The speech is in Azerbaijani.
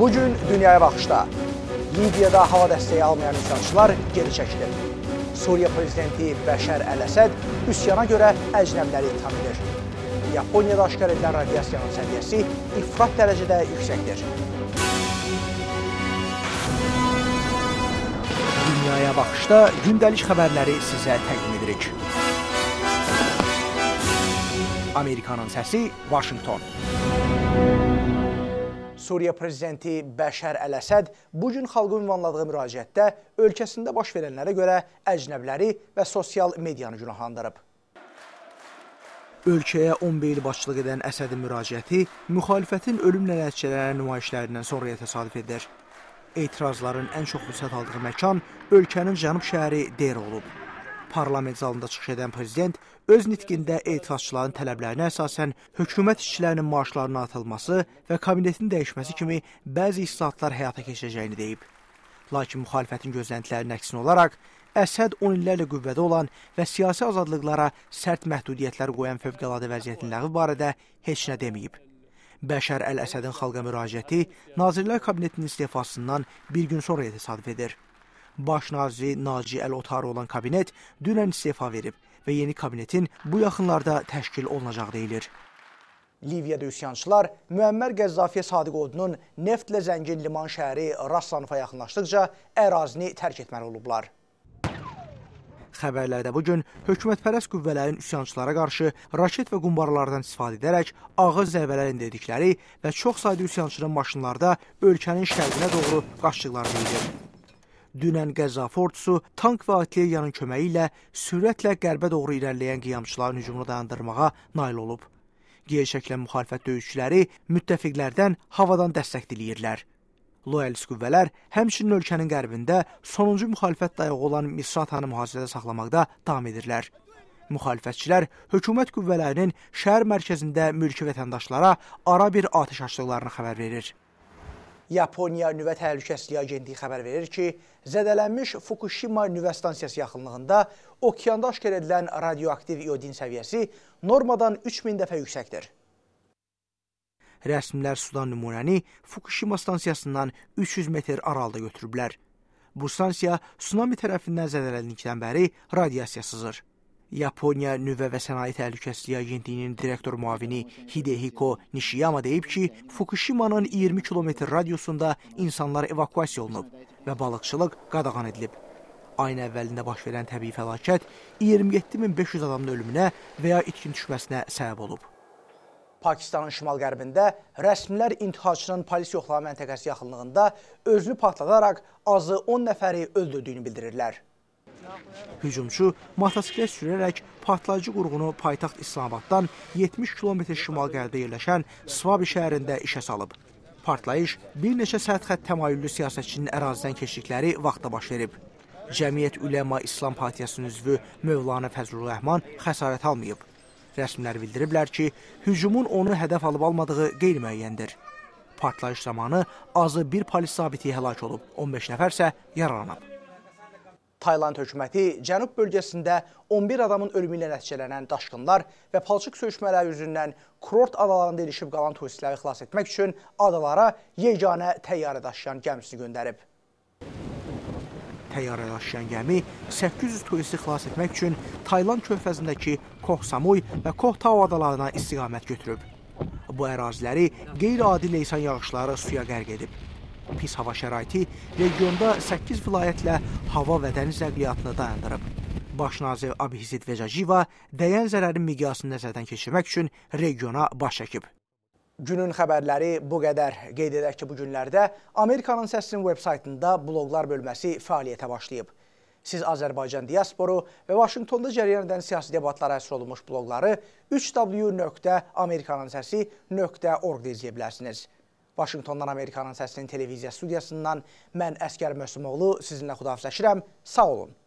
Bugün dünyaya baxışda Liviyada hava dəstəyi almayan üsyançılar geri çəkilir. Suriya prezidenti Bəşər Əl-Əsəd üsyana görə əcnəbiləri itham edir. Yaponiyada aşkar edilən radiasiyanın səviyyəsi ifrat dərəcədə yüksəkdir. Dünyaya baxışda gündəlik xəbərləri sizə təqdim edirik. Amerikanın səsi, Washington. Suriya prezidenti Bəşər Əl-Əsəd bu gün xalqa ünvanladığı müraciətdə ölkəsində baş verənlərə görə əcnəbiləri və sosial medianı günahlandırıb. Ölkəyə 11 il başçılıq edən Əsədin müraciəti müxalifətin ölümlə nəticələnən nümayişlərindən sonraya təsadüf edir. Etirazların ən çox fürsət aldığı məkan ölkənin cənub şəhəri Der olub. Parlament zalında çıxış edən prezident öz nitqində etirazçıların tələblərinə əsasən hökumət işçilərinin maaşlarının artırılması və kabinetin dəyişməsi kimi bəzi islahatlar həyata keçirəcəyini deyib. Lakin müxalifətin gözləntilərinin əksinə olaraq Əsəd 10 illərlə qüvvədə olan və siyasi azadlıqlara sərt məhdudiyyətlər qoyan fövqəladə vəziyyətin ləğvi barədə heç nə deməyib. Bəşər Əl-Əsədin xalqa müraciəti Nazirlər Kabinetinin istefasından bir gün sonraya təsadüf edir. Baş naziri Naci Əl-Otarı olan kabinet dünən istefa verib və yeni kabinetin bu yaxınlarda təşkil olunacağı deyilir. Liviyada üsyançılar Müəmmər Qəzzafiyə Sadiq odunun neftlə zəngin liman şəhəri Raslanova yaxınlaşdıqca ərazini tərk etməli olublar. Xəbərlərdə bu gün hökumətpərəst qüvvələrin üsyançılara qarşı raket və qumbarlardan istifadə edərək ağır zərbələr endirdikləri və çox sayda üsyançının maşınlarda ölkənin şərqinə doğru qaçdıqları deyilir. Dünən Qəzzafi ordusu tank və artilleriyanın köməyi ilə sürətlə qərbə doğru irəliləyən qiyamçıların hücumunu dayandırmağa nail olub. Geri çəkilən müxalifət döyüşçüləri müttəfiqlərdən havadan dəstək diləyirlər. Loyalist qüvvələr həmçinin ölkənin qərbində sonuncu müxalifət dayağı olan Misratanı mühasirədə saxlamaqda davam edirlər. Müxalifətçilər hökumət qüvvələrinin şəhər mərkəzində mülki vətəndaşlara ara bir atəş açdıqlarını xəbər verir. Yaponiya Nüvə Təhlükəsizliyi Agentliyi xəbər verir ki, zədələnmiş Fukushima nüvə stansiyası yaxınlığında okeanda aşkar edilən radioaktiv iodin səviyyəsi normadan 3000 dəfə yüksəkdir. Rəsmilər sudan nümunəni Fukushima stansiyasından 300 metr aralıda götürüblər. Bu stansiya tsunami tərəfindən zədələndikdən bəri radiasiya sızır. Yaponiya Nüvə və Sənaye Təhlükəsizliyi Agentliyinin direktor müavini Hidehiko Nishiyama deyib ki, Fukushimanın 20 kilometr radiusunda insanlar evakuasiya olunub və balıqçılıq qadağan edilib. Ayın əvvəlində baş verən təbii fəlakət 27500 adamın ölümünə və ya itkin düşməsinə səbəb olub. Pakistanın şimal-qərbində rəsmilər intiharçının polis yoxlama məntəqəsi yaxınlığında özünü partladaraq azı 10 nəfəri öldürdüyünü bildirirlər. Hücumçu motosiklet sürərək partlayıcı qurğunu paytaxt İslamabaddan 70 kilometr şimal-qərbdə yerləşən Svabi şəhərində işə salıb. Partlayış bir neçə sərt xətt təmayüllü siyasətçinin ərazidən keçdikləri vaxtda baş verib. Cəmiyyət Üləma İslam Partiyasının üzvü Mövlana Fəzlur Rəhman xəsarət almayıb. Rəsmilər bildiriblər ki, hücumun onu hədəf alıb almadığı qeyri-müəyyəndir. Partlayış zamanı azı bir polis zabiti həlak olub, 15 nəfər isə yaralanıb. Tayland hökuməti cənub bölgəsində 11 adamın ölümü ilə nəticələnən daşqınlar və palçıq söyüşmələri üzündən kurort adalarında ilişib qalan turistləri xilas etmək üçün adalara yeganə təyyarə daşıyan gəmisini göndərib. Təyyarə daşıyan gəmi 800 turisti xilas etmək üçün Tayland körfəzindəki Koh Samui və Koh Tao adalarına istiqamət götürüb. Bu əraziləri qeyri-adi leysan yağışları suya qərq edib. Pis hava şəraiti regionda 8 vilayətlə hava və dəniz nəqliyyatını dayandırıb. Baş nazir Abhizit Vejajiva dəyən zərərin miqyasını nəzərdən keçirmək üçün regiona baş çəkib. Günün xəbərləri bu qədər. Qeyd edək ki, bu günlərdə Amerikanın səsinin veb-saytında bloqlar bölməsi fəaliyyətə başlayıb. Siz Azərbaycan diasporu və Vaşinqtonda cərəyan edən siyasi debatlara əsr olunmuş bloqları 3w.amerikanınsəsi.org-da izləyə bilərsiniz. Vaşinqtondan Amerikanın səsinin televiziya studiyasından mən Əskər Mösümoğlu sizinlə xudafizləşirəm. Sağ olun.